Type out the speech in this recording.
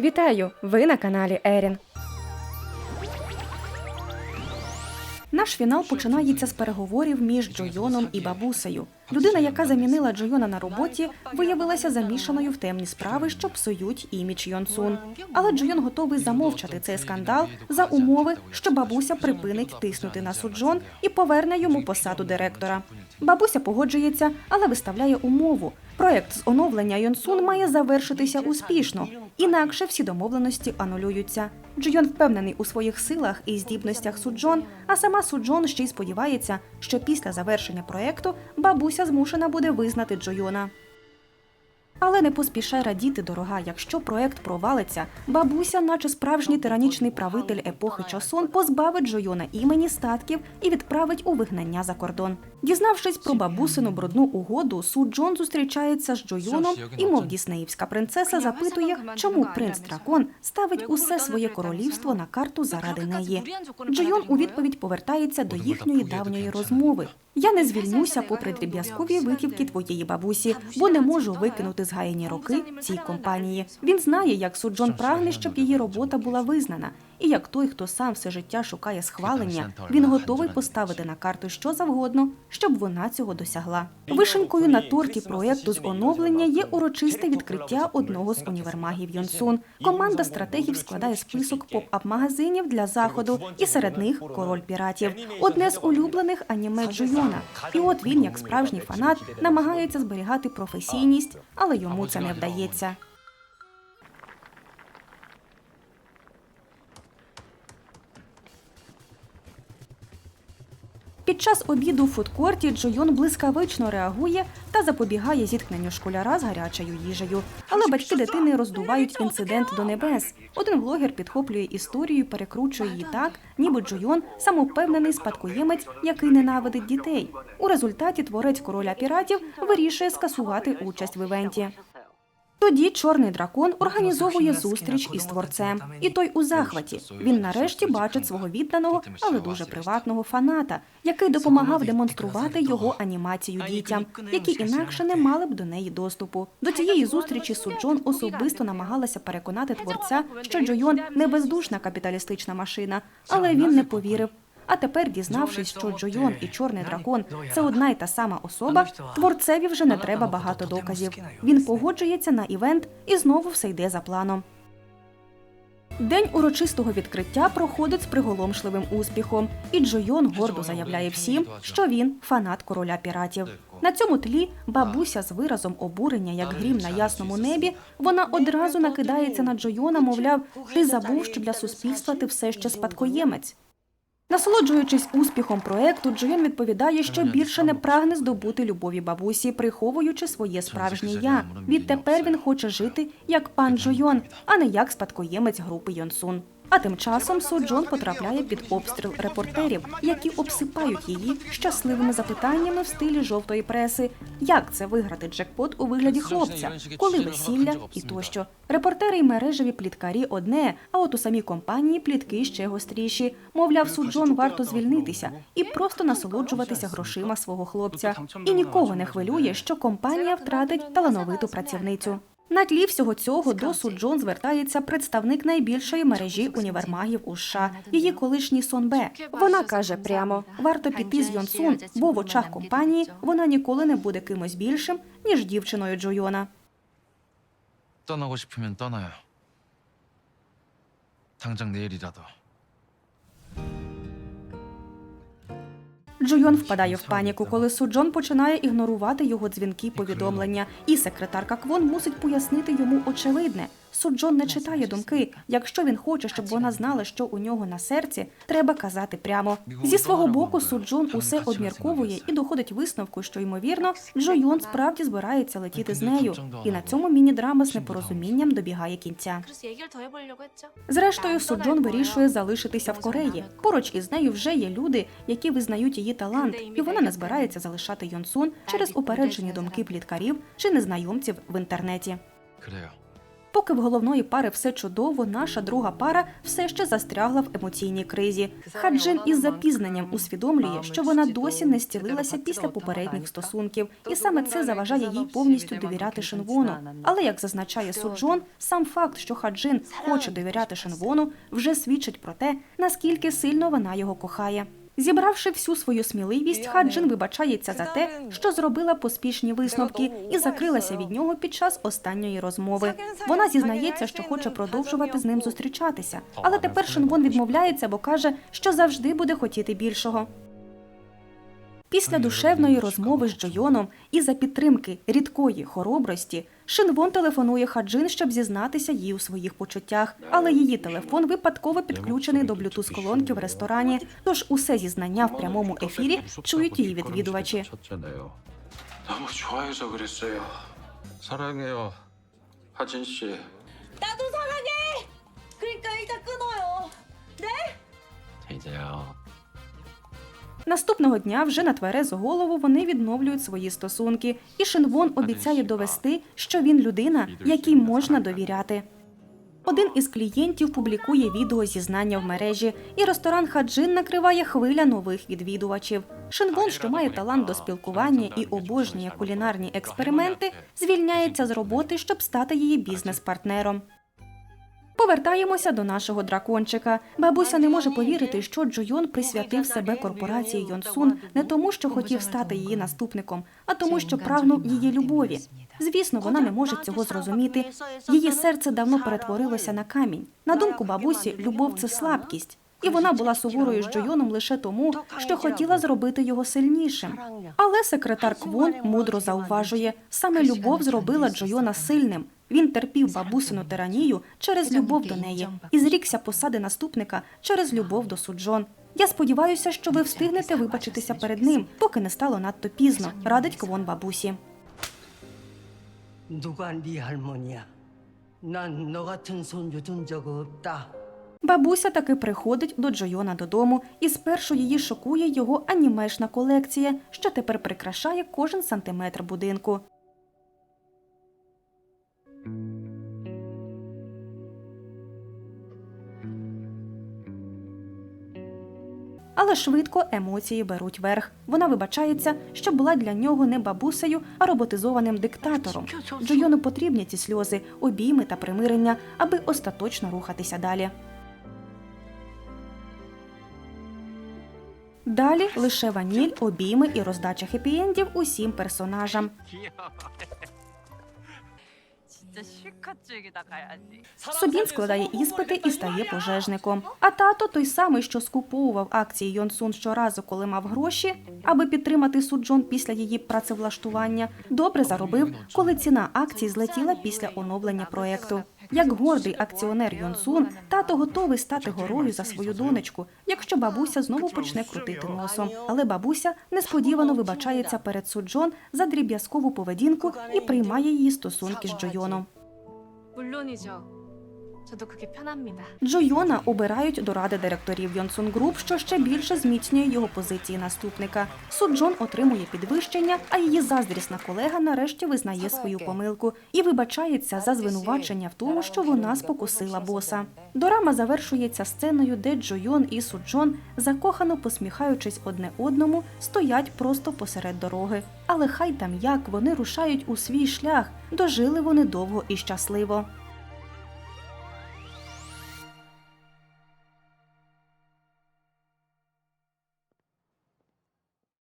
Вітаю! Ви на каналі Ерін. Наш фінал починається з переговорів між Джойоном і бабусею. Людина, яка замінила Джойона на роботі, виявилася замішаною в темні справи, що псують імідж Йонсун. Але Джойон готовий замовчати цей скандал за умови, що бабуся припинить тиснути на Суджон і поверне йому посаду директора. Бабуся погоджується, але виставляє умову. Проект з оновлення Йонсун має завершитися успішно, інакше всі домовленості анулюються. Джойон впевнений у своїх силах і здібностях Суджон, а сама Суджон ще й сподівається, що після завершення проекту бабуся змушена буде визнати Джойона. Але не поспішай радіти, дорога, якщо проект провалиться, бабуся, наче справжній тиранічний правитель епохи Чосон, позбавить Джойона імені статків і відправить у вигнання за кордон. Дізнавшись про бабусину брудну угоду, Су Джон зустрічається з Джойоном і, мов діснеївська принцеса, запитує, чому принц Дракон ставить усе своє королівство на карту заради неї. Джойон у відповідь повертається до їхньої давньої розмови. Я не звільнюся попри дріб'язкові витівки твоєї бабусі, бо не можу викинути згаяні роки цій компанії. Він знає, як Суджон прагне, щоб її робота була визнана, і як той, хто сам все життя шукає схвалення, він готовий поставити на карту що завгодно, щоб вона цього досягла. Вишенькою на торті проекту з оновлення є урочисте відкриття одного з універмагів Йонсун. Команда стратегів складає список поп-ап магазинів для заходу, і серед них король піратів, одне з улюблених аніме Джойона. І от він, як справжній фанат, намагається зберігати професійність, але йому це не вдається. Під час обіду в фудкорті Джойон блискавично реагує та запобігає зіткненню школяра з гарячою їжею. Але батьки дитини роздувають інцидент до небес. Один блогер підхоплює історію, перекручує її так, ніби Джойон самовпевнений спадкоємець, який ненавидить дітей. У результаті творець короля піратів вирішує скасувати участь в івенті. Тоді чорний дракон організовує зустріч із творцем, і той у захваті. Він нарешті бачить свого відданого, але дуже приватного фаната, який допомагав демонструвати його анімацію дітям, які інакше не мали б до неї доступу. До цієї зустрічі Суджон особисто намагалася переконати творця, що Джойон не бездушна капіталістична машина, але він не повірив. А тепер, дізнавшись, що Джойон і Чорний дракон це одна й та сама особа, творцеві вже не треба багато доказів. Він погоджується на івент і знову все йде за планом. День урочистого відкриття проходить з приголомшливим успіхом, і Джойон гордо заявляє всім, що він фанат короля піратів. На цьому тлі бабуся з виразом обурення, як грім на ясному небі, вона одразу накидається на Джойона, мовляв, ти забув, що для суспільства ти все ще спадкоємець. Насолоджуючись успіхом проекту, Джойон відповідає, що більше не прагне здобути любові бабусі, приховуючи своє справжнє я. Відтепер він хоче жити як пан Джойон, а не як спадкоємець групи Йонсун. А тим часом Со Джон потрапляє під обстріл репортерів, які обсипають її щасливими запитаннями в стилі жовтої преси. Як це виграти джекпот у вигляді хлопця, коли весілля і тощо. Репортери й мережеві пліткарі одне, а от у самій компанії плітки ще гостріші. Мовляв, Суджон варто звільнитися і просто насолоджуватися грошима свого хлопця. І нікого не хвилює, що компанія втратить талановиту працівницю. На тлі всього цього до Суджон звертається представник найбільшої мережі універмагів у США, її колишній Сонбе. Вона каже прямо: варто піти з Йонсун, бо в очах компанії вона ніколи не буде кимось більшим ніж дівчиною Джойона. 떠나고 싶으면 떠나요. 당장 내일이라도. Джойон впадає в паніку, коли Суджон починає ігнорувати його дзвінки повідомлення, і секретарка Квон мусить пояснити йому очевидне. Суджон не читає думки. Якщо він хоче, щоб вона знала, що у нього на серці, треба казати прямо. Зі свого боку суджон усе обмірковує і доходить висновку, що ймовірно Джо Йон справді збирається летіти з нею. І на цьому міні-драма з непорозумінням добігає кінця. Зрештою, суджон вирішує залишитися в Кореї. Поруч із нею вже є люди, які визнають її талант, і вона не збирається залишати Йонсун через упереджені думки пліткарів чи незнайомців в інтернеті. Поки в головної пари все чудово, наша друга пара все ще застрягла в емоційній кризі. Хаджин із запізненням усвідомлює, що вона досі не стілилася після попередніх стосунків, і саме це заважає їй повністю довіряти Шинвону. Але як зазначає суджон, сам факт, що Хаджин хоче довіряти Шинвону, вже свідчить про те, наскільки сильно вона його кохає. Зібравши всю свою сміливість, Хаджин вибачається за те, що зробила поспішні висновки і закрилася від нього під час останньої розмови. Вона зізнається, що хоче продовжувати з ним зустрічатися, але тепер Шинвон відмовляється, бо каже, що завжди буде хотіти більшого. Після душевної розмови з Джойоном і за підтримки рідкої хоробрості Шинвон телефонує Хаджин, щоб зізнатися їй у своїх почуттях, але її телефон випадково підключений до блютуз-колонки в ресторані. Тож усе зізнання в прямому ефірі чують її відвідувачі. 쳤 Наступного дня вже на тверезу голову вони відновлюють свої стосунки, і Шинвон обіцяє довести, що він людина, якій можна довіряти. Один із клієнтів публікує відео зізнання в мережі, і ресторан Хаджин накриває хвиля нових відвідувачів. Шинвон, що має талант до спілкування і обожнює кулінарні експерименти, звільняється з роботи, щоб стати її бізнес-партнером. Повертаємося до нашого дракончика. Бабуся не може повірити, що Джойон присвятив себе корпорації Йонсун не тому, що хотів стати її наступником, а тому, що прагнув її любові. Звісно, вона не може цього зрозуміти. Її серце давно перетворилося на камінь. На думку бабусі, любов це слабкість. І вона була суворою з Джойоном лише тому, що хотіла зробити його сильнішим. Але секретар Квон мудро зауважує, саме любов зробила Джойона сильним. Він терпів бабусину тиранію через любов до неї і зрікся посади наступника через любов до суджон. Я сподіваюся, що ви встигнете вибачитися перед ним, поки не стало надто пізно. Радить квон бабусі. Бабуся таки приходить до Джойона додому, і спершу її шокує його анімешна колекція, що тепер прикрашає кожен сантиметр будинку. Але швидко емоції беруть верх. Вона вибачається, що була для нього не бабусею, а роботизованим диктатором. Джойону потрібні ці сльози, обійми та примирення, аби остаточно рухатися далі. Далі лише ваніль, обійми і роздача хеппі-ендів усім персонажам. Собін складає іспити і стає пожежником. А тато, той самий, що скуповував акції Йонсун щоразу, коли мав гроші, аби підтримати Суджон після її працевлаштування, добре заробив, коли ціна акцій злетіла після оновлення проекту. Як гордий акціонер Юнсун, тато готовий стати горою за свою донечку, якщо бабуся знову почне крутити носом. Але бабуся несподівано вибачається перед Суджон за дріб'язкову поведінку і приймає її стосунки з Джойоном. 물론이죠. 저도 그게 편합니다. Джойона обирають до ради директорів Йонсун Груп, що ще більше зміцнює його позиції наступника. Суджон отримує підвищення, а її заздрісна колега нарешті визнає свою помилку і вибачається за звинувачення в тому, що вона спокусила боса. Дорама завершується сценою, де Джойон і Суджон, закохано посміхаючись одне одному, стоять просто посеред дороги. Але хай там як вони рушають у свій шлях, дожили вони довго і щасливо.